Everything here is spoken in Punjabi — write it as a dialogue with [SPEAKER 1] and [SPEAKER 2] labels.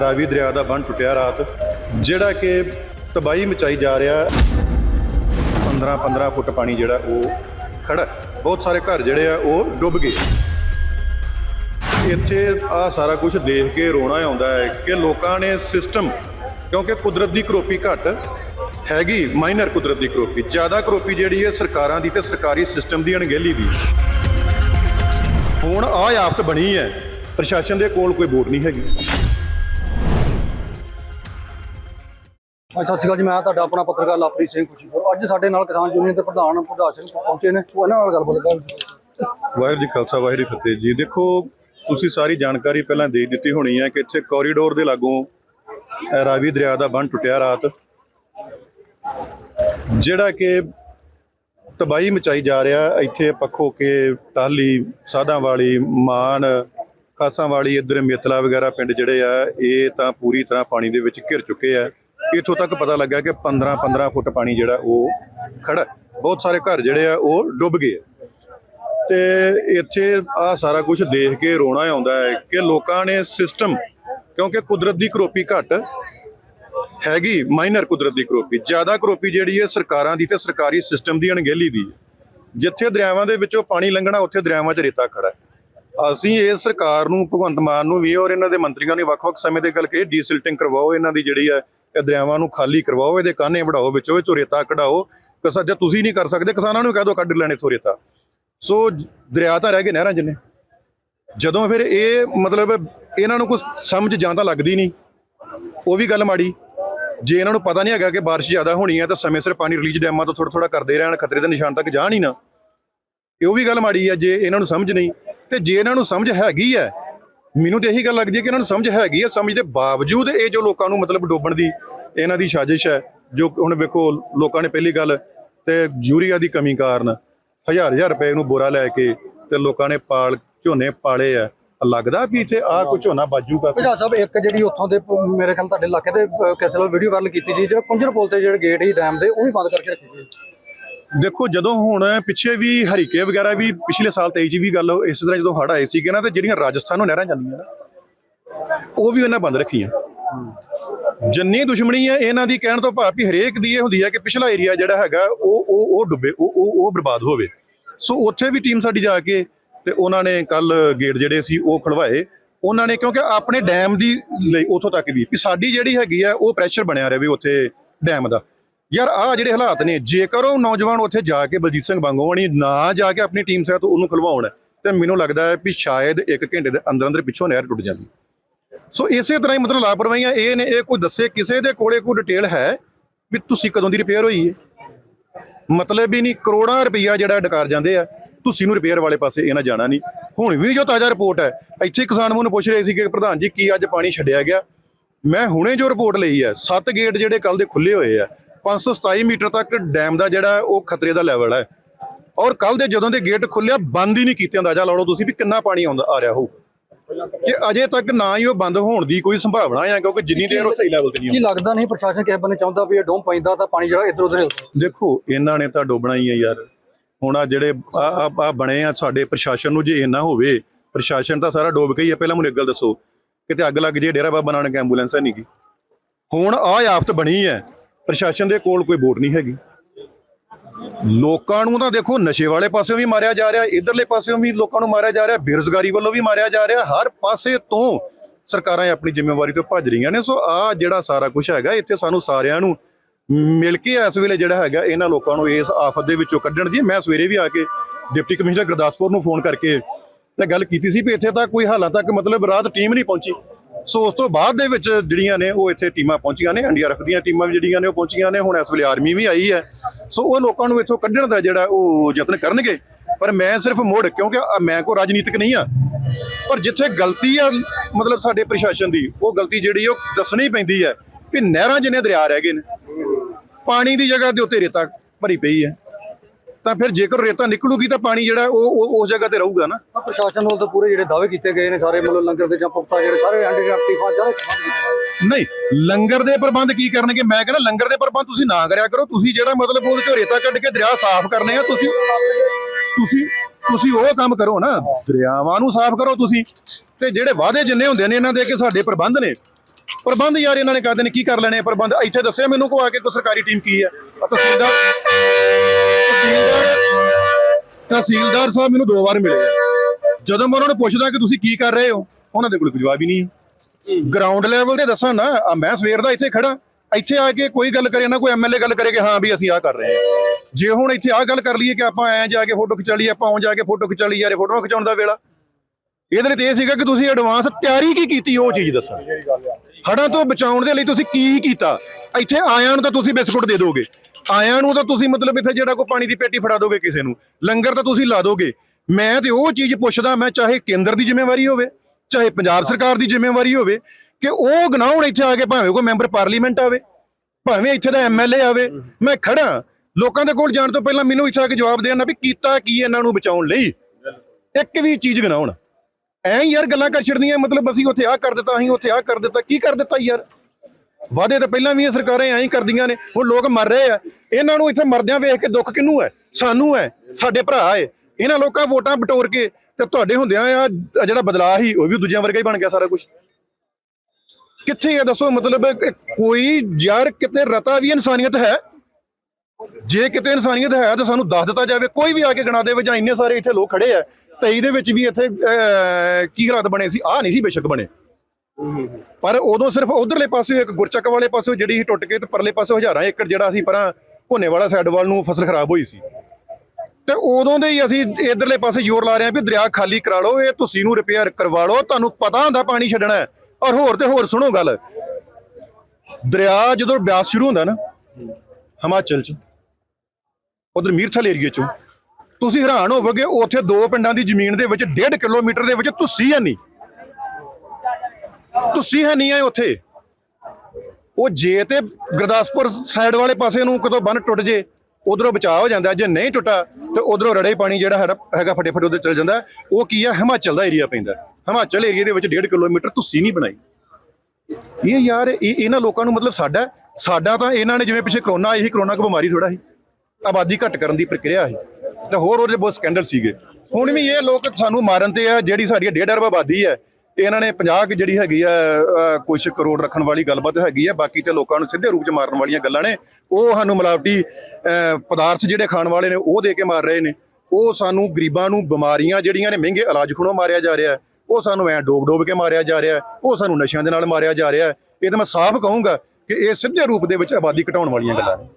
[SPEAKER 1] ਰਾਵੀ ਦਰਿਆ ਦਾ ਬੰਨ ਟੁੱਟਿਆ ਰਾਤ। ਜਿਹੜਾ ਕਿ ਤਬਾਹੀ ਮਚਾਈ ਜਾ ਰਿਹਾ 15 15 ਫੁੱਟ ਪਾਣੀ ਜਿਹੜਾ ਉਹ ਖੜਾ ਬਹੁਤ ਸਾਰੇ ਘਰ ਜਿਹੜੇ ਆ ਉਹ ਡੁੱਬ ਗਏ। ਇੱਥੇ ਆ ਸਾਰਾ ਕੁਝ ਦੇਖ ਕੇ ਰੋਣਾ ਆਉਂਦਾ ਹੈ ਕਿ ਲੋਕਾਂ ਨੇ ਸਿਸਟਮ ਕਿਉਂਕਿ ਕੁਦਰਤ ਦੀ ਕਰੋਪੀ ਘੱਟ ਹੈਗੀ ਮਾਈਨਰ ਕੁਦਰਤ ਦੀ ਕਰੋਪੀ। ਜ਼ਿਆਦਾ ਕਰੋਪੀ ਜਿਹੜੀ ਹੈ ਸਰਕਾਰਾਂ ਦੀ ਤੇ ਸਰਕਾਰੀ ਸਿਸਟਮ ਦੀ ਅਣਗਹਿਲੀ ਦੀ। ਹੁਣ ਆਹ ਆਫਤ ਬਣੀ ਹੈ। ਪ੍ਰਸ਼ਾਸਨ ਦੇ ਕੋਲ ਕੋਈ ਵੋਟ ਨਹੀਂ ਹੈਗੀ।
[SPEAKER 2] ਸਤਿ ਸ਼੍ਰੀ ਅਕਾਲ ਜੀ, ਮੈਂ ਤੁਹਾਡਾ ਆਪਣਾ ਪੱਤਰਕਾਰ ਲਵਪ੍ਰੀਤ ਸਿੰਘ ਖੁਸ਼ੀਪੁਰ ਅੱਜ ਸਾਡੇ ਨਾਲ ਕਿਸਾਨ ਯੂਨੀਅਨ ਦੇ ਪ੍ਰਧਾਨ ਪ੍ਰਧਾਨ ਸਿੰਘ ਪਹੁੰਚੇ ਨੇ। ਉਹ ਇਹਨਾਂ ਨਾਲ ਗੱਲਬਾਤ ਕਰਾਂਗੇ
[SPEAKER 1] ਵਾਹਿਗੁਰੂ ਜੀ ਖਾਲਸਾ, ਵਾਹਿਗੁਰੂ ਜੀ ਫਤਿਹ ਜੀ। ਦੇਖੋ, ਤੁਸੀਂ ਸਾਰੀ ਜਾਣਕਾਰੀ ਪਹਿਲਾਂ ਦੇ ਦਿੱਤੀ ਹੋਣੀ ਹੈ ਕਿ ਇੱਥੇ ਕੋਰੀਡੋਰ ਦੇ ਲਾਗੋਂ ਰਾਵੀ ਦਰਿਆ ਦਾ ਬੰਨ ਟੁੱਟਿਆ ਰਾਤ। ਜਿਹੜਾ ਕਿ ਤਬਾਹੀ ਮਚਾਈ ਜਾ ਰਿਹਾ, ਇੱਥੇ ਪੱਖੋ ਕੇ ਟਾਹਲੀ ਸਾਧਾਂ ਵਾਲੀ ਮਾਨ ਖਾਸਾਂ ਵਾਲੀ ਇੱਧਰ ਮਿੱਤਲਾ ਵਗੈਰਾ ਪਿੰਡ ਜਿਹੜੇ ਆ, ਇਹ ਤਾਂ ਪੂਰੀ ਤਰ੍ਹਾਂ ਪਾਣੀ ਦੇ ਵਿੱਚ ਘਿਰ ਚੁੱਕੇ ਆ। ਇੱਥੋਂ ਤੱਕ ਪਤਾ ਲੱਗਾ ਕਿ 15 15 ਫੁੱਟ ਪਾਣੀ ਜਿਹੜਾ ਉਹ ਖੜਾ ਬਹੁਤ ਸਾਰੇ ਘਰ ਜਿਹੜੇ ਆ ਉਹ ਡੁੱਬ ਗਏ ਆ। ਤੇ ਇੱਥੇ ਆ ਸਾਰਾ ਕੁਝ ਦੇਖ ਕੇ ਰੋਣਾ ਆਉਂਦਾ ਹੈ ਕਿ ਲੋਕਾਂ ਨੇ ਸਿਸਟਮ ਕਿਉਂਕਿ ਕੁਦਰਤ ਦੀ ਕਰੋਪੀ ਘੱਟ ਹੈਗੀ ਮਾਈਨਰ ਕੁਦਰਤ ਦੀ ਕਰੋਪੀ। ਜ਼ਿਆਦਾ ਕਰੋਪੀ ਜਿਹੜੀ ਹੈ ਸਰਕਾਰਾਂ ਦੀ ਤੇ ਸਰਕਾਰੀ ਸਿਸਟਮ ਦੀ ਅਣਗਹਿਲੀ ਦੀ ਜਿੱਥੇ ਦਰਿਆਵਾਂ ਦੇ ਵਿੱਚੋਂ ਪਾਣੀ ਲੰਘਣਾ, ਉੱਥੇ ਦਰਿਆਵਾਂ 'ਚ ਰੇਤਾ ਖੜਾ ਹੈ। ਅਸੀਂ ਇਹ ਸਰਕਾਰ ਨੂੰ, ਭਗਵੰਤ ਮਾਨ ਨੂੰ ਵੀ ਔਰ ਇਹਨਾਂ ਦੇ ਮੰਤਰੀਆਂ ਨੂੰ ਵੱਖ-ਵੱਖ ਸਮੇਂ ਦੇ ਗੱਲ ਕਹੀ ਡੀਸਿਲਟਿੰਗ ਕਰਵਾਓ, ਇਹਨਾਂ ਦੀ ਜਿਹੜੀ ਹੈ ਇਹ ਦਰਿਆਵਾਂ ਨੂੰ ਖਾਲੀ ਕਰਵਾਓ, ਇਹਦੇ ਕਾਨੇ ਵਢਾਓ ਵਿੱਚੋਂ ਵਿੱਚੋਂ ਰੇਤਾ ਕਢਾਓ। ਕਸਾ ਜੇ ਤੁਸੀਂ ਨਹੀਂ ਕਰ ਸਕਦੇ, ਕਿਸਾਨਾਂ ਨੂੰ ਕਹਿ ਦਿਓ ਕੱਢ ਲੈਣੇ ਇੱਥੋਂ ਰੇਤਾ ਸੋ ਦਰਿਆ ਤਾਂ ਰਹਿ ਗਏ ਨਹਿਰਾਂ ਜਿੰਨੇ। ਜਦੋਂ ਫਿਰ ਇਹ ਮਤਲਬ ਇਹਨਾਂ ਨੂੰ ਕੁਝ ਸਮਝ ਜਾਂ ਤਾਂ ਲੱਗਦੀ ਨਹੀਂ। ਉਹ ਵੀ ਗੱਲ ਮਾੜੀ। ਜੇ ਇਹਨਾਂ ਨੂੰ ਪਤਾ ਨਹੀਂ ਹੈਗਾ ਕਿ ਬਾਰਿਸ਼ ਜ਼ਿਆਦਾ ਹੋਣੀ ਹੈ, ਤਾਂ ਸਮੇਂ ਸਿਰ ਪਾਣੀ ਰਿਲੀਜ਼ ਡੈਮਾਂ ਤੋਂ ਥੋੜਾ ਥੋੜਾ ਕਰਦੇ ਰਹਿਣ, ਖਤਰੇ ਦੇ ਨਿਸ਼ਾਨ ਤੱਕ ਜਾਣ ਹੀ ਨਾ। ਇਹ ਉਹ ਵੀ ਗੱਲ ਮਾੜੀ ਹੈ, ਜੇ ਇਹਨਾਂ ਨੂੰ ਸਮਝ ਨਹੀਂ ਤੇ ਜੇ ਇਹਨਾਂ ਨੂੰ ਸਮਝ ਹੈਗੀ ਹੈ, ਮੈਨੂੰ ਤੇ ਇਹੀ ਗੱਲ ਲੱਗਦੀ ਹੈ ਕਿ ਇਹਨਾਂ ਨੂੰ ਸਮਝ ਹੈਗੀ ਹੈ, ਸਮਝ ਦੇ ਬਾਵਜੂਦ ਇਹ ਜੋ ਲੋਕਾਂ ਨੂੰ ਮਤਲਬ ਡੋਬਣ ਦੀ, ਇਹਨਾਂ ਦੀ ਸਾਜ਼ਿਸ਼ ਹੈ, ਜੋ ਹੁਣ ਵੇਖੋ ਲੋਕਾਂ ਨੇ ਪਹਿਲੀ ਗੱਲ ਤੇ ਯੂਰੀਆ ਦੀ ਕਮੀ ਕਾਰਨ ਹਜ਼ਾਰ ਹਜ਼ਾਰ ਰੁਪਏ ਨੂੰ ਬੋਰਾ ਲੈ ਕੇ ਤੇ ਲੋਕਾਂ ਨੇ ਪਾਲ, ਝੋਨੇ ਪਾਲੇ ਆ। ਲੱਗਦਾ ਵੀ ਇੱਥੇ ਆ ਕੁਝ ਝੋਨਾ ਬਾਜੂਗਾ
[SPEAKER 2] ਭਜਾ ਸਾਹਿਬ, ਇੱਕ ਜਿਹੜੀ ਉੱਥੋਂ ਦੇ ਮੇਰੇ ਖਿਆਲ ਤੁਹਾਡੇ ਇਲਾਕੇ ਤੇ ਕਿਸੇ ਨਾਲ ਵੀਡੀਓ ਵਾਇਰਲ ਕੀਤੀ ਜੀ ਜਿਹੜਾ ਕੁੰਜਰ ਪੁਲ ਤੇ ਜਿਹੜੇ ਗੇਟ ਹੀ ਡੈਮ ਦੇ, ਉਹ ਵੀ ਬੰਦ ਕਰਕੇ ਰੱਖੇ ਜੀ
[SPEAKER 1] ਦੇਖੋ, ਜਦੋਂ ਹੁਣ ਪਿੱਛੇ ਵੀ ਹਰੀਕੇ ਵਗੈਰਾ ਵੀ ਪਿਛਲੇ ਸਾਲ 23 ਚ ਵੀ ਗੱਲ ਇਸ ਤਰ੍ਹਾਂ ਜਦੋਂ ਹੜ੍ਹ ਆਏ ਸੀਗੇ ਨਾ, ਤੇ ਜਿਹੜੀਆਂ ਰਾਜਸਥਾਨ ਨੂੰ ਨਹਿਰਾਂ ਜਾਂਦੀਆਂ ਨਾ, ਉਹ ਵੀ ਉਹਨਾਂ ਬੰਦ ਰੱਖੀਆਂ। ਜੰਨੀ ਦੁਸ਼ਮਣੀ ਹੈ, ਇਹਨਾਂ ਦੀ ਕਹਿਣ ਤੋਂ ਭਾਵ ਵੀ ਹਰੇਕ ਦੀ ਇਹ ਹੁੰਦੀ ਹੈ ਕਿ ਪਿਛਲਾ ਏਰੀਆ ਜਿਹੜਾ ਹੈਗਾ, ਉਹ ਉਹ ਉਹ ਡੁੱਬੇ, ਉਹ ਉਹ ਬਰਬਾਦ ਹੋਵੇ। ਸੋ ਉੱਥੇ ਵੀ ਟੀਮ ਸਾਡੀ ਜਾ ਕੇ ਤੇ ਉਹਨਾਂ ਨੇ ਕੱਲ ਗੇਟ ਜਿਹੜੇ ਸੀ, ਉਹ ਖੜਵਾਏ ਉਹਨਾਂ ਨੇ ਕਿਉਂਕਿ ਆਪਣੇ ਡੈਮ ਦੀ ਲਈ ਉਥੋਂ ਤੱਕ ਵੀ ਵੀ ਸਾਡੀ ਜਿਹੜੀ ਹੈਗੀ ਆ ਉਹ ਪ੍ਰੈਸ਼ਰ ਬਣਿਆ ਰਹੇ ਉੱਥੇ ਡੈਮ ਦਾ। ਯਾਰ ਆਹ ਜਿਹੜੇ ਹਾਲਾਤ ਨੇ, ਜੇਕਰ ਉਹ ਨੌਜਵਾਨ ਉੱਥੇ ਜਾ ਕੇ ਬਲਜੀਤ ਸਿੰਘ ਬਾਂਗੋਵਾਨੀ ਨਾ ਜਾ ਕੇ ਆਪਣੀ ਟੀਮ ਸਹਿਤ ਉਹਨੂੰ ਖਲਵਾਉਣ, ਤੇ ਮੈਨੂੰ ਲੱਗਦਾ ਹੈ ਵੀ ਸ਼ਾਇਦ ਇੱਕ ਘੰਟੇ ਦੇ ਅੰਦਰ ਅੰਦਰ ਪਿੱਛੋਂ ਨਹਿਰ ਟੁੱਟ ਜਾਂਦੀ। ਸੋ ਇਸੇ ਤਰ੍ਹਾਂ ਹੀ ਮਤਲਬ ਲਾਪਰਵਾਹੀਆਂ ਇਹ ਨੇ, ਇਹ ਕੋਈ ਦੱਸੇ ਕਿਸੇ ਦੇ ਕੋਲੇ ਕੋਈ ਡਿਟੇਲ ਹੈ ਵੀ ਤੁਸੀਂ ਕਦੋਂ ਦੀ ਰਿਪੇਅਰ ਹੋਈ ਹੈ ਮਤਲਬ ਹੀ ਨਹੀਂ, ਕਰੋੜਾਂ ਰੁਪਈਆ ਜਿਹੜਾ ਡਕਾਰ ਜਾਂਦੇ ਆ, ਤੁਸੀਂ ਨੂੰ ਰਿਪੇਅਰ ਵਾਲੇ ਪਾਸੇ ਇਹਨਾਂ ਜਾਣਾ ਨਹੀਂ। ਹੁਣ ਵੀ ਜੋ ਤਾਜ਼ਾ ਰਿਪੋਰਟ ਹੈ, ਇੱਥੇ ਕਿਸਾਨ ਮੈਨੂੰ ਪੁੱਛ ਰਹੇ ਸੀ ਕਿ ਪ੍ਰਧਾਨ ਜੀ, ਕੀ ਅੱਜ ਪਾਣੀ ਛੱਡਿਆ ਗਿਆ? ਮੈਂ ਹੁਣੇ ਜੋ ਰਿਪੋਰਟ ਲਈ ਹੈ, ਸੱਤ ਗੇਟ ਜਿਹੜੇ ਕੱਲ ਦੇ ਖੁੱਲੇ ਹੋਏ ਆ 527 ਮੀਟਰ ਤੱਕ ਡੈਮ ਦਾ ਜਿਹੜਾ ਉਹ ਖਤਰੇ ਦਾ ਲੈਵਲ ਹੈ। ਔਰ ਕੱਲ ਦੇ ਜਦੋਂ ਦੇ ਗੇਟ ਖੁੱਲਿਆ ਬੰਦ ਹੀ ਨਹੀਂ ਕੀਤੇ ਅੰਦਾਜ਼ਾ ਲਾ ਲਓ ਤੁਸੀਂ ਵੀ ਕਿੰਨਾ ਪਾਣੀ ਆਉਂਦਾ ਆ ਰਿਹਾ ਹੋਊ। ਕਿ ਅਜੇ ਤੱਕ ਨਾ ਹੀ ਉਹ ਬੰਦ ਹੋਣ ਦੀ ਕੋਈ ਸੰਭਾਵਨਾ ਹੈ ਕਿਉਂਕਿ ਜਿੰਨੀ ਦੇਰ ਉਹ ਸਹੀ ਲੈਵਲ ਤੇ ਨਹੀਂ
[SPEAKER 2] ਕੀ ਲੱਗਦਾ ਨਹੀਂ ਪ੍ਰਸ਼ਾਸਨ ਕਿਸੇ ਬੰਨੇ ਚਾਹੁੰਦਾ ਵੀ ਇਹ ਡੋਮ ਪੈਂਦਾ ਤਾਂ ਪਾਣੀ ਜਿਹੜਾ ਇੱਧਰ ਉੱਧਰ
[SPEAKER 1] ਦੇਖੋ ਇਹਨਾਂ ਨੇ ਤਾਂ ਡੋਬਣਾ ਹੀ ਹੈ ਯਾਰ। ਹੁਣ ਆ ਜਿਹੜੇ ਆ ਆ- ਆ ਬਣੇ ਆ ਸਾਡੇ ਪ੍ਰਸ਼ਾਸਨ ਨੂੰ ਜੇ ਇੰਨਾ ਹੋਵੇ ਪ੍ਰਸ਼ਾਸਨ ਤਾਂ ਸਾਰਾ ਡੋਬ ਕੇ ਹੀ ਹੈ ਪਹਿਲਾਂ ਮੈਨੂੰ ਇੱਕ ਗੱਲ ਦੱਸੋ ਕਿਤੇ ਅੱਗ ਲੱਗ ਜੇ ਡੇਰਾ ਬਾਬਾ ਨਾਨਕ ਐਂਬੂਲੈਂਸ ਹੈ ਨਹੀਂ ਗੀ। ਹੁਣ ਆਹ ਆਫਤ ਬਣੀ ਹੈ। ਪ੍ਰਸ਼ਾਸਨ ਦੇ ਕੋਲ ਕੋਈ ਵੋਟ ਨਹੀਂ ਹੈਗੀ। ਲੋਕਾਂ ਨੂੰ ਤਾਂ ਦੇਖੋ, ਨਸ਼ੇ ਵਾਲੇ ਪਾਸਿਓਂ ਵੀ ਮਾਰਿਆ ਜਾ ਰਿਹਾ, ਇਧਰਲੇ ਪਾਸਿਓਂ ਵੀ ਲੋਕਾਂ ਨੂੰ ਮਾਰਿਆ ਜਾ ਰਿਹਾ, ਬੇਰੁਜ਼ਗਾਰੀ ਵੱਲੋਂ ਵੀ ਮਾਰਿਆ ਜਾ ਰਿਹਾ, ਹਰ ਪਾਸੇ ਤੋਂ ਸਰਕਾਰਾਂ ਆਪਣੀ ਜ਼ਿੰਮੇਵਾਰੀ ਤੋਂ ਭੱਜ ਰਹੀਆਂ ਨੇ। ਸੋ ਆ ਜਿਹੜਾ ਸਾਰਾ ਕੁਝ ਹੈਗਾ, ਇੱਥੇ ਸਾਨੂੰ ਸਾਰਿਆਂ ਨੂੰ ਮਿਲ ਕੇ ਇਸ ਵੇਲੇ ਜਿਹੜਾ ਹੈਗਾ, ਇਹਨਾਂ ਲੋਕਾਂ ਨੂੰ ਇਸ ਆਫਤ ਦੇ ਵਿੱਚੋਂ ਕੱਢਣ ਦੀ ਮੈਂ ਸਵੇਰੇ ਵੀ ਆ ਕੇ ਡਿਪਟੀ ਕਮਿਸ਼ਨਰ ਗੁਰਦਾਸਪੁਰ ਨੂੰ ਫੋਨ ਕਰਕੇ ਤੇ ਗੱਲ ਕੀਤੀ ਸੀ ਵੀ ਇੱਥੇ ਤਾਂ ਕੋਈ ਹਾਲਾਂ ਤੱਕ ਮਤਲਬ ਰਾਤ ਟੀਮ ਨਹੀਂ ਪਹੁੰਚੀ। ਸੋ ਉਸ ਤੋਂ ਬਾਅਦ ਦੇ ਵਿੱਚ ਜਿਹੜੀਆਂ ਨੇ ਉਹ ਇੱਥੇ ਟੀਮਾਂ ਪਹੁੰਚੀਆਂ ਨੇ ਐਨਡੀਆਰਐਫ ਦੀਆਂ ਟੀਮਾਂ ਵੀ ਜਿਹੜੀਆਂ ਨੇ ਉਹ ਪਹੁੰਚੀਆਂ ਨੇ। ਹੁਣ ਇਸ ਵੇਲੇ ਆਰਮੀ ਵੀ ਆਈ ਹੈ। ਸੋ ਉਹ ਲੋਕਾਂ ਨੂੰ ਇੱਥੋਂ ਕੱਢਣ ਦਾ ਜਿਹੜਾ ਉਹ ਯਤਨ ਕਰਨਗੇ। ਪਰ ਮੈਂ ਸਿਰਫ ਮੁੜ, ਕਿਉਂਕਿ ਮੈਂ ਕੋ ਰਾਜਨੀਤਿਕ ਨਹੀਂ ਆ। ਪਰ ਜਿੱਥੇ ਗਲਤੀ ਆ, ਮਤਲਬ ਸਾਡੇ ਪ੍ਰਸ਼ਾਸਨ ਦੀ, ਉਹ ਗਲਤੀ ਜਿਹੜੀ ਉਹ ਦੱਸਣੀ ਪੈਂਦੀ ਹੈ ਕਿ ਨਹਿਰਾਂ ਜਿੰਨੇ ਦਰਿਆ ਰਹਿ ਗਏ ਨੇ, ਪਾਣੀ ਦੀ ਜਗ੍ਹਾ ਦੇ ਉੱਤੇ ਰੇਤਾ ਭਰੀ ਪਈ ਹੈ। ਤਾਂ ਫਿਰ ਜੇਕਰ ਰੇਤਾ ਨਿਕਲੂਗੀ ਤਾਂ ਪਾਣੀ ਜਿਹੜਾ ਉਹ ਉਸ ਜਗ੍ਹਾ ਤੇ ਰਹੂਗਾ ਨਾ।
[SPEAKER 2] ਪ੍ਰਸ਼ਾਸਨ ਵੱਲੋਂ ਤਾਂ ਪੂਰੇ ਜਿਹੜੇ ਦਾਅਵੇ ਕੀਤੇ ਗਏ ਨੇ ਸਾਰੇ ਮਤਲਬ ਲੰਗਰ ਦੇ ਜਾਂ ਪੁਖਤਾ ਜਿਹੜੇ ਸਾਰੇ ਐਂਟੀ ਕਰਪਟੀ ਫਾਂ ਸਾਰੇ।
[SPEAKER 1] ਨਹੀਂ ਲੰਗਰ ਦੇ ਪ੍ਰਬੰਧ ਕੀ ਕਰਨਗੇ? ਮੈਂ ਕਹਿੰਦਾ ਲੰਗਰ ਦੇ ਪ੍ਰਬੰਧ ਤੁਸੀਂ ਨਾ ਕਰਿਆ ਕਰੋ। ਤੁਸੀਂ ਜਿਹੜਾ ਮਤਲਬ ਉਹਦੇ ਚੋਂ ਰੇਤਾ ਕੱਢ ਕੇ ਦਰਿਆ ਸਾਫ਼ ਕਰਨੇ ਆ ਤੁਸੀਂ ਤੁਸੀਂ ਤੁਸੀਂ ਉਹ ਕੰਮ ਕਰੋ ਨਾ। ਦਰਿਆਵਾਂ ਨੂੰ ਸਾਫ਼ ਕਰੋ ਤੁਸੀਂ। ਤੇ ਜਿਹੜੇ ਵਾਅਦੇ ਜਿੰਨੇ ਹੁੰਦੇ ਨੇ ਇਹਨਾਂ ਦੇ ਕਿ ਸਾਡੇ ਪ੍ਰਬੰਧ ਨੇ। ਪ੍ਰਬੰਧ ਯਾਰ ਇਹਨਾਂ ਨੇ ਕਰਦੇ ਨੇ? ਕੀ ਕਰ ਲੈਣੇ ਪ੍ਰਬੰਧ? ਇੱਥੇ ਦੱਸਿਆ ਮੈਨੂੰ ਕੋ ਆ ਕੇ ਕੋਈ ਸਰਕਾਰੀ ਟੀਮ ਕੀ ਹੈ? ਆ ਤਹਿਸੀਲਦਾਰ ਤਹਿਸੀਲਦਾਰ ਸਾਹਿਬ ਮੈਨੂੰ ਦੋ ਵਾਰ ਮਿਲੇ ਆ। ਜਦੋਂ ਮੈਂ ਉਹਨਾਂ ਨੂੰ ਪੁੱਛਦਾ ਕਿ ਤੁਸੀਂ ਕੀ ਕਰ ਰਹੇ ਹੋ ਉਹਨਾਂ ਦੇ ਕੋਲ ਕੋਈ ਜਵਾਬ ਹੀ ਨਹੀਂ ਹੈ। ਗਰਾਊਂਡ ਲੈਵਲ ਤੇ ਦੱਸਾਂ ਨਾ ਆ ਮੈਂ ਸਵੇਰ ਦਾ ਇੱਥੇ ਖੜਾ ਇੱਥੇ ਆ ਕੇ ਕੋਈ ਗੱਲ ਕਰੇ ਨਾ ਕੋਈ ਐਮਐਲਏ ਗੱਲ ਕਰੇ ਕਿ ਹਾਂ ਵੀ ਅਸੀਂ ਆਹ ਕਰ ਰਹੇ ਹਾਂ। ਜੇ ਹੁਣ ਇੱਥੇ ਆਹ ਗੱਲ ਕਰ ਲਈਏ ਕਿ ਆਪਾਂ ਐਂ ਜਾ ਕੇ ਫੋਟੋ ਖਿਚਾ ਲਈਏ ਆਪਾਂ ਆਉਂ ਜਾ ਕੇ ਫੋਟੋ ਖਿਚਾ ਲਈ ਯਾਰ ਫੋਟੋ ਖਿਚਾਉਣ ਦਾ ਵੇਲਾ। ਇਹਦੇ ਲਈ ਤੇ ਇਹ ਸੀਗਾ ਕਿ ਤੁਸੀਂ ਐਡਵਾਂਸ ਤਿਆਰੀ ਕੀ ਕੀਤੀ ਉਹ ਚੀਜ਼ ਦੱਸੋ। ਹੜਾਂ ਤੋਂ ਬਚਾਉਣ ਦੇ ਲਈ ਤੁਸੀਂ ਕੀ ਕੀਤਾ? ਇੱਥੇ ਆਇਆਂ ਨੂੰ ਤਾਂ ਤੁਸੀਂ ਬਿਸਕੁਟ ਦੇ ਦੋਗੇ। ਆਇਆਂ ਨੂੰ ਤਾਂ ਤੁਸੀਂ ਮਤਲਬ ਇੱਥੇ ਜਿਹੜਾ ਕੋਈ ਪਾਣੀ ਦੀ ਪੇਟੀ ਫੜਾ ਦੋਗੇ ਕਿਸੇ ਨੂੰ। ਲੰਗਰ ਤਾਂ ਤੁਸੀਂ ਲਾ ਦੋਗੇ। ਮੈਂ ਤੇ ਉਹ ਚੀਜ਼ ਪੁੱਛਦਾ, ਮੈਂ ਚਾਹੇ ਕੇਂਦਰ ਦੀ ਜ਼ਿੰਮੇਵਾਰੀ ਹੋਵੇ, ਚਾਹੇ ਪੰਜਾਬ ਸਰਕਾਰ ਦੀ ਜ਼ਿੰਮੇਵਾਰੀ ਹੋਵੇ, ਕਿ ਉਹ ਗਨਾਉਣ ਇੱਥੇ ਆ ਕੇ ਭਾਵੇਂ ਕੋਈ ਮੈਂਬਰ ਪਾਰਲੀਮੈਂਟ ਆਵੇ, ਭਾਵੇਂ ਇੱਥੇ ਦਾ ਐਮਐਲਏ ਆਵੇ, ਮੈਂ ਖੜਾ ਲੋਕਾਂ ਦੇ ਕੋਲ ਜਾਣ ਤੋਂ ਪਹਿਲਾਂ ਮੈਨੂੰ ਇੱਥੇ ਆ ਕੇ ਜਵਾਬ ਦੇਣਾ ਵੀ ਕੀਤਾ ਕੀ ਇਹਨਾਂ ਨੂੰ ਬਚਾਉਣ ਲਈ। ਇੱਕ ਵੀ ਚੀਜ਼ ਗਨਾਉਣ। ਐਂ ਯਾਰ ਗੱਲਾਂ ਕਰ ਛੱਡਦੀਆਂ ਮਤਲਬ ਅਸੀਂ ਉੱਥੇ ਆਹ ਕਰ ਦਿੱਤਾ, ਅਸੀਂ ਉੱਥੇ ਆਹ ਕਰ ਦਿੱਤਾ, ਕੀ ਕਰ ਦਿੱਤਾ ਯਾਰ? ਵਾਅਦੇ ਤਾਂ ਪਹਿਲਾਂ ਵੀ ਇਹ ਸਰਕਾਰਾਂ ਐਂ ਹੀ ਕਰਦੀਆਂ ਨੇ, ਹੁਣ ਲੋਕ ਮਰ ਰਹੇ ਆ। ਇਹਨਾਂ ਨੂੰ ਇੱਥੇ ਮਰਦਿਆਂ ਵੇਖ ਕੇ ਦੁੱਖ ਕਿਹਨੂੰ ਹੈ? ਸਾਨੂੰ ਹੈ, ਸਾਡੇ ਭਰਾ ਹੈ। ਇਹਨਾਂ ਲੋਕਾਂ ਵੋਟਾਂ ਬਟੋਰ ਕੇ ਤੇ ਤੁਹਾਡੇ ਹੁੰਦਿਆਂ ਆ ਜਿਹੜਾ ਬਦਲਾਅ ਸੀ, ਉਹ ਵੀ ਦੂਜਿਆਂ ਵਰਗਾ ਹੀ ਬਣ ਗਿਆ ਸਾਰਾ ਕੁਝ ਕਿੱਥੇ ਹੈ ਦੱਸੋ, ਮਤਲਬ ਕਿ ਕੋਈ ਯਾਰ ਕਿਤੇ ਰਤਾ ਵੀ ਇਨਸਾਨੀਅਤ ਹੈ? ਜੇ ਕਿਤੇ ਇਨਸਾਨੀਅਤ ਹੈ ਤਾਂ ਸਾਨੂੰ ਦੱਸ ਦਿੱਤਾ ਜਾਵੇ, ਕੋਈ ਵੀ ਆ ਕੇ ਗਣਾ ਦੇਵੇ ਜਾਂ ਇੰਨੇ ਸਾਰੇ ਇੱਥੇ ਲੋਕ ਖੜੇ ਆ 23 ਦੇ ਵਿੱਚ ਵੀ ਇੱਥੇ ਅਹ, ਕੀ ਹਾਲਾਤ ਬਣੇ ਸੀ? ਆ ਨਹੀਂ ਸੀ ਬੇਸ਼ੱਕ ਬਣੇ। ਪਰ ਉਦੋਂ ਸਿਰਫ ਉਧਰਲੇ ਪਾਸੇ ਇੱਕ ਗੁਰਚੱਕ ਵਾਲੇ ਪਾਸੇ ਜਿਹੜੀ ਸੀ ਟੁੱਟ ਕੇ ਤੇ ਪਰਲੇ ਪਾਸੇ ਹਜ਼ਾਰਾਂ ਏਕੜ ਜਿਹੜਾ ਸੀ ਪਰਾਂ ਘੋਨੇ ਵਾਲਾ ਸਾਈਡ ਵੱਲ ਨੂੰ ਫਸਲ ਖਰਾਬ ਹੋਈ ਸੀ। ਤੇ ਉਦੋਂ ਦੇ ਹੀ ਅਸੀਂ ਇਧਰਲੇ ਪਾਸੇ ਜ਼ੋਰ ਲਾ ਰਹੇ ਹਾਂ ਵੀ ਦਰਿਆ ਖਾਲੀ ਕਰਾ ਲਓ ਇਹ ਤੁਸੀਂ ਨੂੰ ਰਿਪੇਅਰ ਕਰਵਾ ਲਓ ਤੁਹਾਨੂੰ ਪਤਾ ਹੁੰਦਾ ਪਾਣੀ ਛੱਡਣਾ ਹੈ। ਔਰ ਹੋਰ ਤੇ ਹੋਰ ਸੁਣੋ ਗੱਲ। ਦਰਿਆ ਜਦੋਂ ਬਿਆਸ ਸ਼ੁਰੂ ਹੁੰਦਾ ਨਾ ਹਿਮਾਚਲ ਚ ਉਧਰ ਮੀਰਥਲ ਏਰੀਏ ਚੋਂ ਤੁਸੀਂ ਹੈਰਾਨ ਹੋਵੋਗੇ, ਉੱਥੇ ਦੋ ਪਿੰਡਾਂ ਦੀ ਜ਼ਮੀਨ ਦੇ ਵਿੱਚ 1.5 ਕਿਲੋਮੀਟਰ ਦੇ ਵਿੱਚ ਤੁਸੀਂ ਹੈ ਨਹੀਂ। ਤੁਸੀਂ ਹੈ ਨਹੀਂ ਹੈ ਉੱਥੇ। ਉਹ ਜੇ ਤੇ ਗੁਰਦਾਸਪੁਰ ਸਾਈਡ ਵਾਲੇ ਪਾਸੇ ਨੂੰ ਕਿਤੋਂ ਬੰਨ ਟੁੱਟ ਜੇ, ਉਧਰੋਂ ਬਚਾਅ ਹੋ ਜਾਂਦਾ, ਜੇ ਨਹੀਂ ਟੁੱਟਾ, ਤੇ ਉਧਰੋਂ ਰੜੇ ਪਾਣੀ ਜਿਹੜਾ ਹੈਗਾ- ਫਟੇ ਫਟੇ ਉਹਦੇ ਚਲ ਜਾਂਦਾ। ਉਹ ਕੀ ਹੈ ਹਿਮਾਚਲ ਦਾ ਏਰੀਆ ਪੈਂਦਾ। ਹਿਮਾਚਲ ਏਰੀਆ ਦੇ ਵਿੱਚ 1.5 ਕਿਲੋਮੀਟਰ ਤੁਸੀਂ ਨਹੀਂ ਬਣਾਈ। ਇਹ ਯਾਰ, ਇਹ ਇਹਨਾਂ ਲੋਕਾਂ ਨੂੰ ਮਤਲਬ ਸਾਡਾ ਸਾਡਾ ਤਾਂ ਇਹਨਾਂ ਨੇ ਜਿਵੇਂ ਪਿੱਛੇ ਕਰੋਨਾ ਆਈ ਸੀ ਕਰੋਨਾ ਕੋ ਬਿਮਾਰੀ ਥੋੜਾ ਸੀ। ਆਬਾਦੀ ਘੱਟ ਕਰਨ ਦੀ ਪ੍ਰਕਿਰਿਆ ਸੀ। ਤੇ ਹੋਰ ਉਹਦੇ ਬਹੁਤ ਸਕੈਂਡਲ ਸੀਗੇ। ਹੁਣ ਵੀ ਇਹ ਲੋਕ ਸਾਨੂੰ ਮਾਰਨ ਤੇ ਆ ਜਿਹੜੀ ਸਾਡੀ 1.5 ਅਰਬ ਆਬਾਦੀ ਹੈ ਇਹਨਾਂ ਨੇ 50 ਕੁ ਜਿਹੜੀ ਹੈਗੀ ਆ ਅਹ, ਕੁਛ ਕਰੋੜ ਰੱਖਣ ਵਾਲੀ ਗੱਲਬਾਤ ਹੈਗੀ ਆ ਬਾਕੀ ਤੇ ਲੋਕਾਂ ਨੂੰ ਸਿੱਧੇ ਰੂਪ ਚ ਮਾਰਨ ਵਾਲੀਆਂ ਗੱਲਾਂ ਨੇ। ਉਹ ਸਾਨੂੰ ਮਿਲਾਵਟੀ ਪਦਾਰਥ ਜਿਹੜੇ ਖਾਣ ਵਾਲੇ ਨੇ ਉਹ ਦੇ ਕੇ ਮਾਰ ਰਹੇ ਨੇ। ਉਹ ਸਾਨੂੰ ਗਰੀਬਾਂ ਨੂੰ ਬਿਮਾਰੀਆਂ ਜਿਹੜੀਆਂ ਨੇ ਮਹਿੰਗੇ ਇਲਾਜ ਖੁਣੋਂ ਮਾਰਿਆ ਜਾ ਰਿਹਾ। ਉਹ ਸਾਨੂੰ ਐ ਡੋਬ ਡੋਬ ਕੇ ਮਾਰਿਆ ਜਾ ਰਿਹਾ। ਉਹ ਸਾਨੂੰ ਨਸ਼ਿਆਂ ਦੇ ਨਾਲ ਮਾਰਿਆ ਜਾ ਰਿਹਾ। ਇਹ ਤਾਂ ਮੈਂ ਸਾਫ਼ ਕਹੂੰਗਾ ਕਿ ਇਹ ਸਿੱਧੇ ਰੂਪ ਦੇ ਵਿੱਚ ਆਬਾਦੀ ਘਟਾਉਣ ਵਾਲੀਆਂ ਗੱਲਾਂ ਨੇ।